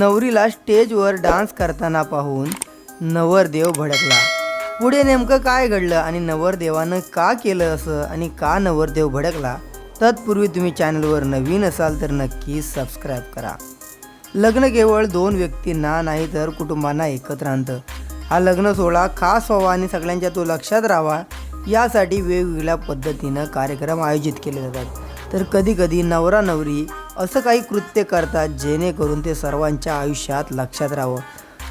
नवरीला स्टेजवर डान्स करताना पाहून नवरदेव भडकला. पुढे नेमकं काय घडलं आणि नवरदेवानं का केलं असं आणि का नवरदेव भडकला तत्पूर्वी तुम्ही चॅनलवर नवीन असाल तर नक्की सबस्क्राईब करा. लग्न केवळ दोन व्यक्तींना नाही तर कुटुंबांना एकत्र आणतं. हा लग्न सोहळा खास व्हावा आणि सगळ्यांच्या तो लक्षात राहावा यासाठी वेगवेगळ्या पद्धतीनं कार्यक्रम आयोजित केले जातात. तर कधीकधी नवरा नवरी असं काही कृत्य करतात जेणेकरून ते सर्वांच्या आयुष्यात लक्षात राहावं.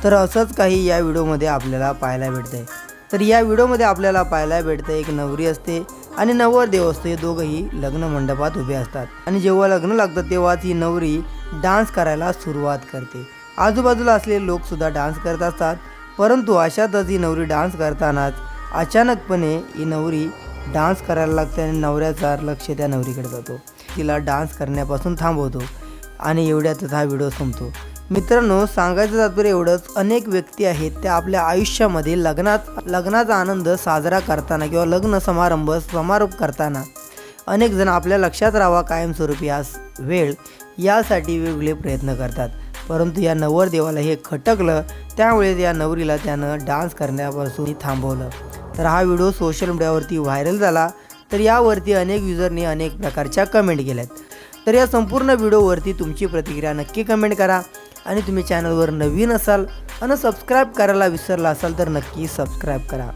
तर असंच काही या व्हिडिओमध्ये आपल्याला पाहायला भेटतं आहे तर या व्हिडिओमध्ये आपल्याला पाहायला भेटतं एक नवरी असते आणि नवरदेव असतो. हे दोघंही लग्न मंडपात उभे असतात. आणि जेव्हा लग्न लागतं तेव्हा ती नवरी डान्स करायला सुरुवात करते. आजूबाजूला असलेले लोकसुद्धा डान्स करत असतात परंतु अशातच ही नवरी डान्स करतानाच अचानकपणे ही नवरी डान्स करायला लागते आणि नवऱ्याचा लक्ष त्या नवरीकडे जातो. तिला डान्स करण्यापासून थांबवतो आणि एवढ्यातच हा व्हिडिओ संपतो मित्रांनो सांगायचं तात्पर्य एवढंच. अनेक व्यक्ती आहेत त्या आपल्या आयुष्यामध्ये लग्नात लग्नाचा आनंद साजरा करताना किंवा लग्न समारंभ समारोप करताना अनेक जण आपल्या लक्षात राहावा कायमस्वरूपी हा वेळ यासाठी वेगवेगळे प्रयत्न करतात. परंतु या नवरदेवाला हे खटकलं त्यामुळे या नवरीला त्यानं डान्स करण्यापासून थांबवलं. तर हा व्हिडिओ सोशल मीडियावरती व्हायरल झाला. तर यावरती अनेक युजरनी अनेक प्रकारच्या कमेंट केल्यात. तर या संपूर्ण व्हिडिओवरती तुमची प्रतिक्रिया नक्की कमेंट करा आणि तुम्ही चॅनलवर नवीन असाल आणि सबस्क्राईब करायला विसरला असाल तर नक्की सबस्क्राईब करा.